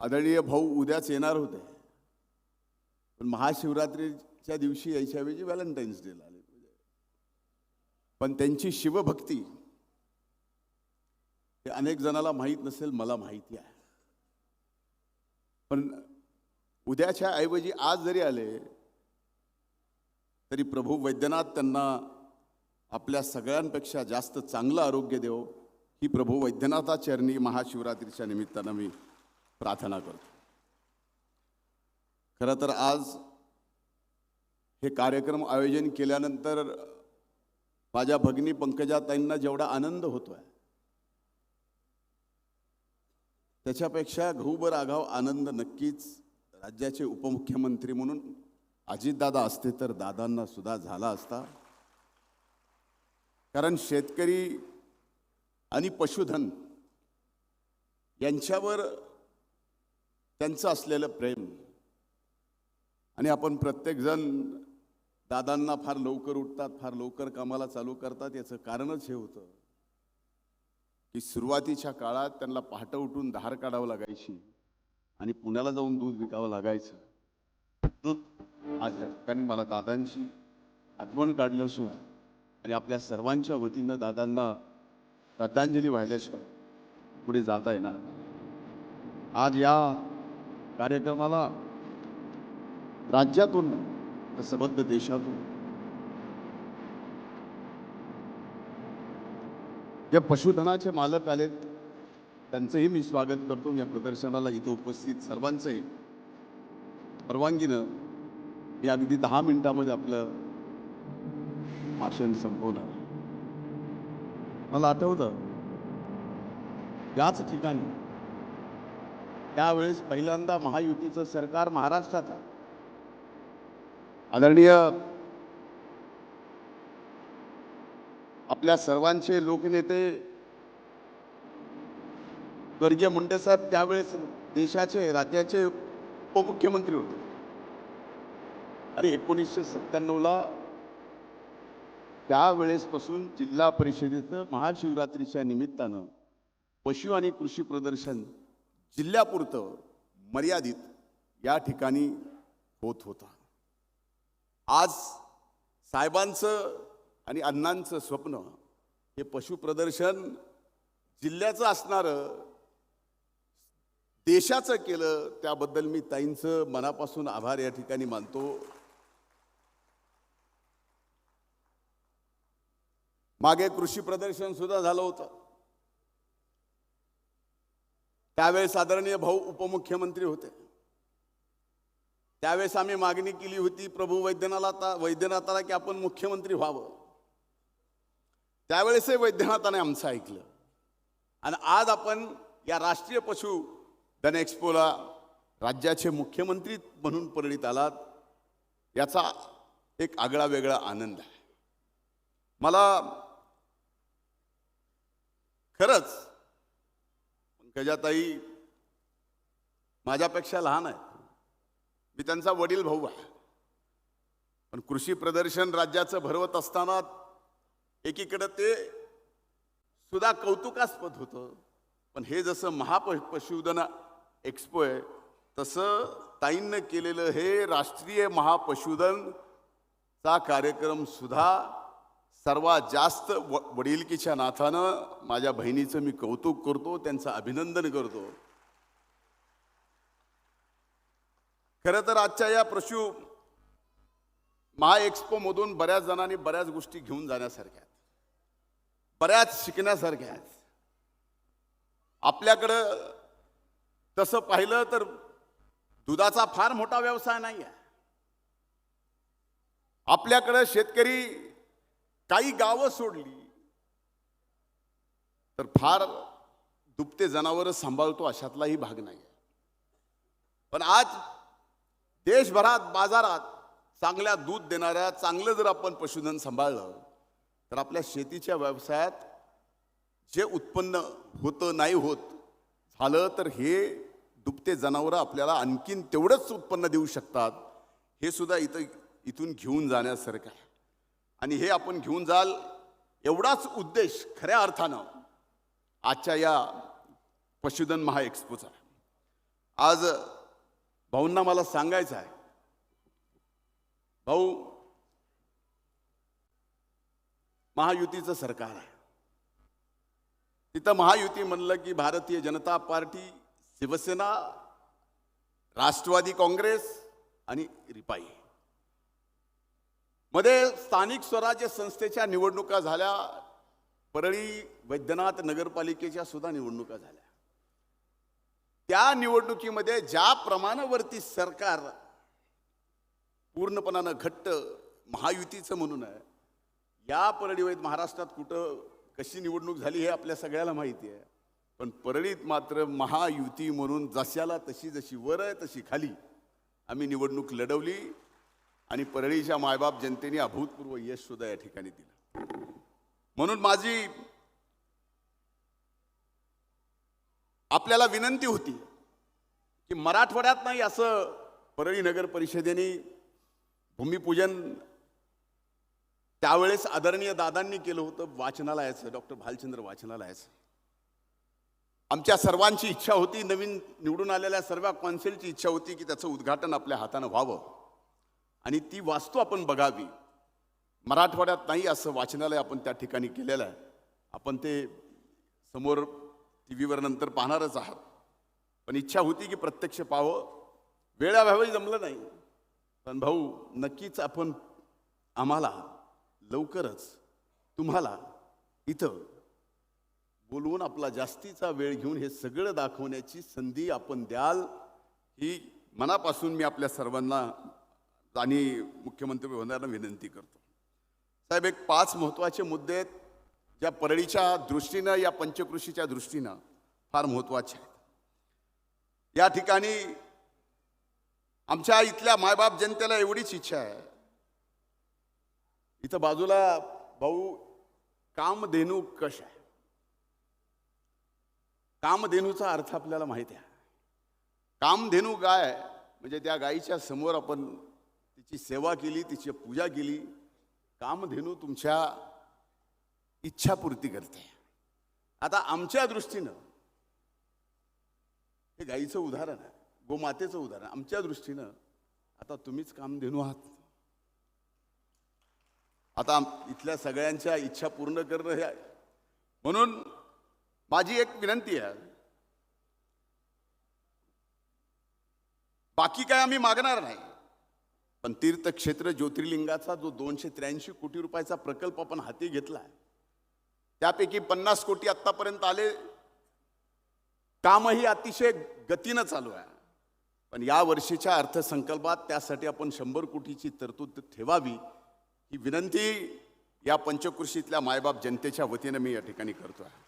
आदरणीय भाऊ उद्याच येणार होते. पण महाशिवरात्रीच्या दिवशी यायच्याऐवजी व्हॅलेंटाईन्स डेला आले. पण त्यांची शिवभक्ती हे अनेक जणाला माहीत नसेल मला माहिती आहे. पण उद्याच्या ऐवजी आज जरी आले तरी प्रभू वैद्यनाथ त्यांना आपल्या सगळ्यांपेक्षा जास्त चांगलं आरोग्य देव. ही प्रभू वैद्यनाथा चरणी महाशिवरात्रीच्या निमित्तानं मी प्रार्थना करतो. खरं तर आज हे कार्यक्रम आयोजन केल्यानंतर माझ्या भगिनी पंकजाताईंना जेवढा आनंद होतोय त्याच्यापेक्षा घऊबर आगाव आनंद नक्कीच राज्याचे उपमुख्यमंत्री म्हणून अजितदादा असते तर दादांना सुद्धा झाला असता. कारण शेतकरी आणि पशुधन यांच्यावर त्यांचं असलेलं प्रेम. आणि आपण प्रत्येकजण दादांना फार लवकर उठतात फार लवकर कामाला चालू करतात याचं कारणच हे होतं. की सुरुवातीच्या काळात त्यांना पहाटं उठून धार काढावं लागायची आणि पुण्याला जाऊन दूध विकावं लागायचं. दूध आज मला दादांची आठवण काढलं असून आणि आपल्या सर्वांच्या वतीनं दादांना श्रद्धांजली वाहिल्याशिवाय पुढे जाता येणार आज या कार्यक्रमाला राज्यातून तर देशातून जे पशुधनाचे मालक आलेत त्यांचंही मी स्वागत करतो. या प्रदर्शनाला इथं उपस्थित सर्वांचंही. परवानगीनं मी अगदी दहा मिनिटामध्ये आपलं भाषण संपवणार मला आठवतं. याच ठिकाणी त्यावेळेस पहिल्यांदा महायुतीचं सरकार महाराष्ट्रात आदरणीय आपल्या सर्वांचे लोकनेते गर्जे मुंडे साहेब त्यावेळेस देशाचे राज्याचे उपमुख्यमंत्री होते. आणि एकोणीसशे सत्त्याण्णवला त्यावेळेसपासून जिल्हा परिषदेचं महाशिवरात्रीच्या निमित्तानं पशु आणि कृषी प्रदर्शन जिल्ह्यापुरतं मर्यादित या ठिकाणी होत होता. आज साहेबांचं आणि अण्णांचं स्वप्न हे पशु प्रदर्शन जिल्ह्याचं असणारं देशाचं केलं त्याबद्दल मी ताईंचं मनापासून आभार या ठिकाणी मानतो. मागे कृषी प्रदर्शन सुद्धा झालं होतं. त्यावेळेस आदरणीय भाऊ उपमुख्यमंत्री होते. त्यावेळेस आम्ही मागणी केली होती प्रभू वैद्यनाथा वैद्यनाथाला की आपण मुख्यमंत्री व्हावं. त्यावेळेसही वैद्यनाथाने आमचं ऐकलं. आणि आज आपण या राष्ट्रीय पशु धन एक्स्पोला राज्याचे मुख्यमंत्री म्हणून परिणित आलात याचा एक आगळा वेगळा आनंद आहे. मला खरंच. पंकजाताई माझ्यापेक्षा लहान आहेत मी त्यांचा वडील भाऊ आहे. पण कृषी प्रदर्शन राज्याचं भरवत असताना एकीकडं ते सुद्धा कौतुकास्पद होतं. पण हे जसं महाप पशुधन एक्सपो आहे तसं ताईंनं केलेलं हे राष्ट्रीय महापशुधन चा कार्यक्रम सुद्धा सर्वात जास्त व वडिलकीच्या नाथानं माझ्या बहिणीचं मी कौतुक करतो त्यांचं अभिनंदन करतो. खरं तर आजच्या या पशु महाएक्स्पोमधून बऱ्याच जणांनी बऱ्याच गोष्टी घेऊन जाण्यासारख्या आहेत. बऱ्याच शिकण्यासारख्या आहेत. आपल्याकडं तसं पाहिलं तर दुधाचा फार मोठा व्यवसाय नाही आहे आपल्याकडं शेतकरी काही गावं सोडली. तर फार दुभते जनावर सांभाळतो अशातलाही भाग नाही. पण आज देशभरात बाजारात चांगल्या दूध देणाऱ्या चांगलं जर आपण पशुधन सांभाळलं तर आपल्या शेतीच्या व्यवसायात जे उत्पन्न होतं नाही होत झालं तर हे दुभते जनावरं आपल्याला आणखीन तेवढंच उत्पन्न देऊ शकतात हे सुद्धा इथं इथून घेऊन जाण्यासारखं आहे. आणि हे आपण घेऊन जाल एवढाच उद्देश खऱ्या अर्थानं आजच्या या पशुधन महाएक्स्पोचा आज भाऊंना मला सांगायचं आहे. भाऊ महायुतीचं सरकार आहे. तिथं महायुती म्हणलं की भारतीय जनता पार्टी शिवसेना राष्ट्रवादी काँग्रेस आणि रिपाई. मध्ये स्थानिक स्वराज्य संस्थेच्या निवडणुका झाल्या. परळी वैद्यनाथ नगरपालिकेच्या सुद्धा निवडणुका झाल्या. त्या निवडणुकीमध्ये ज्या प्रमाणावरती सरकार पूर्णपणानं घट्ट महायुतीचं म्हणून आहे या परळी वैद महाराष्ट्रात कुठं कशी निवडणूक झाली हे आपल्या सगळ्याला माहिती आहे. पण परळीत मात्र महायुती म्हणून जशाला तशी जशी वर आहे तशी खाली आम्ही निवडणूक लढवली. आणि परळीच्या मायबाप जनतेने अभूतपूर्व यश सुद्धा या ठिकाणी दिलं. म्हणून माझी आपल्याला विनंती होती की मराठवाड्यात नाही असं परळी नगर परिषदेने भूमिपूजन त्यावेळेस आदरणीय दादांनी केलं होतं वाचनालयाचं डॉक्टर भालचंद्र वाचनालयाचं. आमच्या सर्वांची इच्छा होती नवीन निवडून आलेल्या सर्व कॉन्सिलची इच्छा होती की त्याचं उद्घाटन आपल्या हातानं व्हावं. आणि ती वास्तू आपण बघावी. मराठवाड्यात नाही असं वाचनालय आपण त्या ठिकाणी केलेलं आहे. आपण ते समोर टी व्हीवर नंतर पाहणारच आहात. पण इच्छा होती की प्रत्यक्ष पाहावं. वेळाभावी जमलं नाही. पण भाऊ नक्कीच आपण आम्हाला लवकरच तुम्हाला इथं बोलवून आपला जास्तीचा वेळ घेऊन हे सगळं दाखवण्याची संधी आपण द्याल ही मनापासून मी आपल्या सर्वांना आणि मुख्यमंत्री महोदयांना विनंती करतो. साहेब एक पाच महत्त्वाचे मुद्दे आहेत ज्या परळीच्या दृष्टीनं या पंचकृषीच्या दृष्टीनं फार महत्त्वाचे आहेत. या ठिकाणी आमच्या इथल्या मायबाप जनतेला एवढीच इच्छा आहे. इथं बाजूला भाऊ कामधेनू कश आहे? कामधेनूचा अर्थ आपल्याला माहिती आहे. कामधेनू गाय म्हणजे त्या गायीच्या समोर आपण तिची सेवा केली तिची पूजा केली कामधेनू तुमच्या इच्छापूर्ती करते. आता आमच्या दृष्टीनं हे गाईचं उदाहरण आहे गोमातेचं उदाहरण आमच्या दृष्टीनं आता तुम्हीच कामधेनू आहात. आता इथल्या सगळ्यांच्या इच्छा पूर्ण करणं हे म्हणून माझी एक विनंती आहे बाकी काय आम्ही मागणार नाही. पण तीर्थक्षेत्र ज्योतिर्लिंगाचा जो दोनशे त्र्याऐंशी कोटी रुपयाचा प्रकल्प आपण हाती घेतला त्यापैकी पन्नास कोटी आत्तापर्यंत आले. कामही अतिशय गतीनं चालू आहे. पण या वर्षीच्या अर्थसंकल्पात त्यासाठी आपण शंभर कोटीची तरतूद ठेवावी ही विनंती या पंचकृषीतल्या मायबाप जनतेच्या वतीनं मी या ठिकाणी करतो आहे.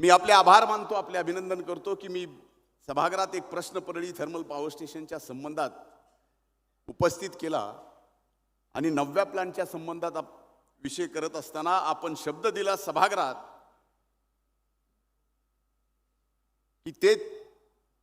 मी आपले आभार मानतो आपले अभिनंदन करतो की मी सभागृहात एक प्रश्न परळी थर्मल पॉवर स्टेशनच्या संबंधात उपस्थित केला आणि नवव्या प्लॅनच्या संबंधात आप- विषय करत असताना आपण शब्द दिला सभागृहात की ते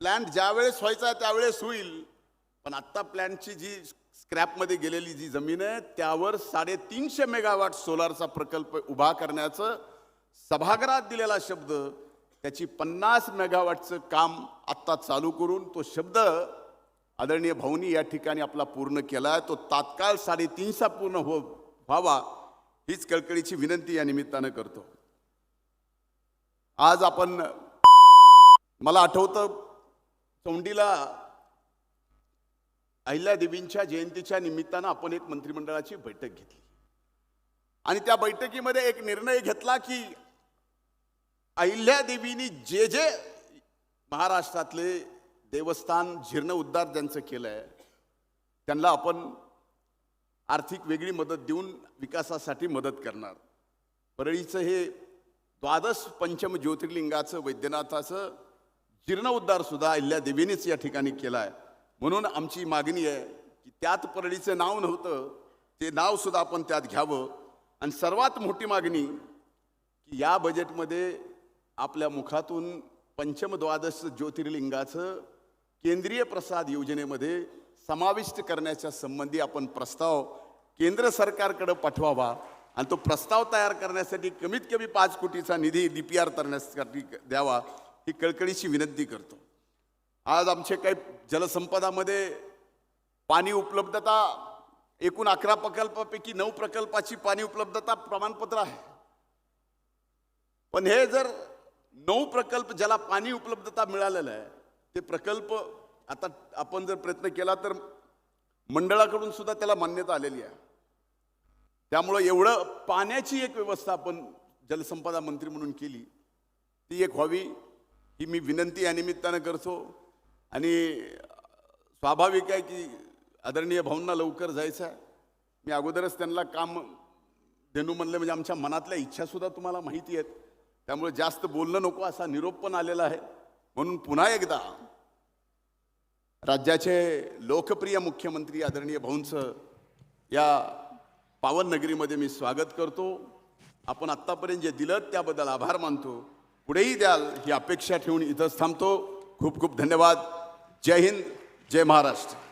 प्लॅन ज्यावेळेस व्हायचा त्यावेळेस होईल. पण आत्ता प्लॅनची जी स्क्रॅपमध्ये गेलेली जी जमीन आहे त्यावर साडेतीनशे मेगावॅट सोलारचा प्रकल्प उभा करण्याचं सभागृहात दिलेला शब्द त्याची पन्नास मेगावॅटचं काम आत्ता चालू करून तो शब्द आदरणीय भाऊनी या ठिकाणी आपला पूर्ण केला. आहे तो तात्काळ साडेतीनशा पूर्ण हो व्हावा हीच कळकळीची विनंती या निमित्तानं करतो. आज आपण मला आठवतं चौंडीला अहिल्यादेवींच्या जयंतीच्या निमित्तानं आपण एक मंत्रिमंडळाची बैठक घेतली. आणि त्या बैठकीमध्ये एक निर्णय घेतला की अहिल्यादेवींनी जे जे महाराष्ट्रातले देवस्थान जीर्ण उद्धार ज्यांचं केलं आहे त्यांना आपण आर्थिक वेगळी मदत देऊन विकासासाठी मदत करणार. परळीचं हे द्वादश पंचम ज्योतिर्लिंगाचं वैद्यनाथाचं जीर्णोद्धार सुद्धा अहिल्या देवीनेच या ठिकाणी केला आहे म्हणून आमची मागणी आहे की त्यात परळीचं नाव नव्हतं ते नाव सुद्धा आपण त्यात घ्यावं. आणि सर्वात मोठी मागणी की या बजेटमध्ये आपल्या मुखातून पंचम द्वादश ज्योतिर्लिंगाचं केंद्रीय प्रसाद योजनेमध्ये समाविष्ट करण्याच्या संबंधी आपण प्रस्ताव केंद्र सरकारकडे पाठवावा. आणि तो प्रस्ताव तयार करण्यासाठी कमीत कमी पाच कोटीचा निधी डी पी आर करण्यासाठी द्यावा ही कळकळीची विनंती करतो. आज आमचे काही जलसंपदामध्ये पाणी उपलब्धता एकूण अकरा प्रकल्पापैकी नऊ प्रकल्पाची पाणी उपलब्धता प्रमाणपत्र आहे. पण हे जर नऊ प्रकल्प ज्याला पाणी उपलब्धता मिळालेलं आहे ते प्रकल्प आता आपण जर प्रयत्न केला तर मंडळाकडून सुद्धा त्याला मान्यता आलेली आहे. त्यामुळं एवढं पाण्याची एक व्यवस्था आपण जलसंपदा मंत्री म्हणून केली ती एक व्हावी ही मी विनंती या निमित्तानं करतो. आणि स्वाभाविक आहे की आदरणीय भाऊंना लवकर जायचं आहे. मी अगोदरच त्यांना काम देणू म्हणलं म्हणजे आमच्या मनातल्या इच्छासुद्धा तुम्हाला माहिती आहेत. त्यामुळे जास्त बोलणं नको असा निरोप पण आलेला आहे. म्हणून पुन्हा एकदा राज्याचे लोकप्रिय मुख्यमंत्री आदरणीय भाऊंचं या पावन नगरीमध्ये मी स्वागत करतो. आपण आत्तापर्यंत जे दिलं त्याबद्दल आभार मानतो. पुढेही द्याल ही अपेक्षा ठेवून इथंच थांबतो. खूप खूप धन्यवाद. जय हिंद जय महाराष्ट्र.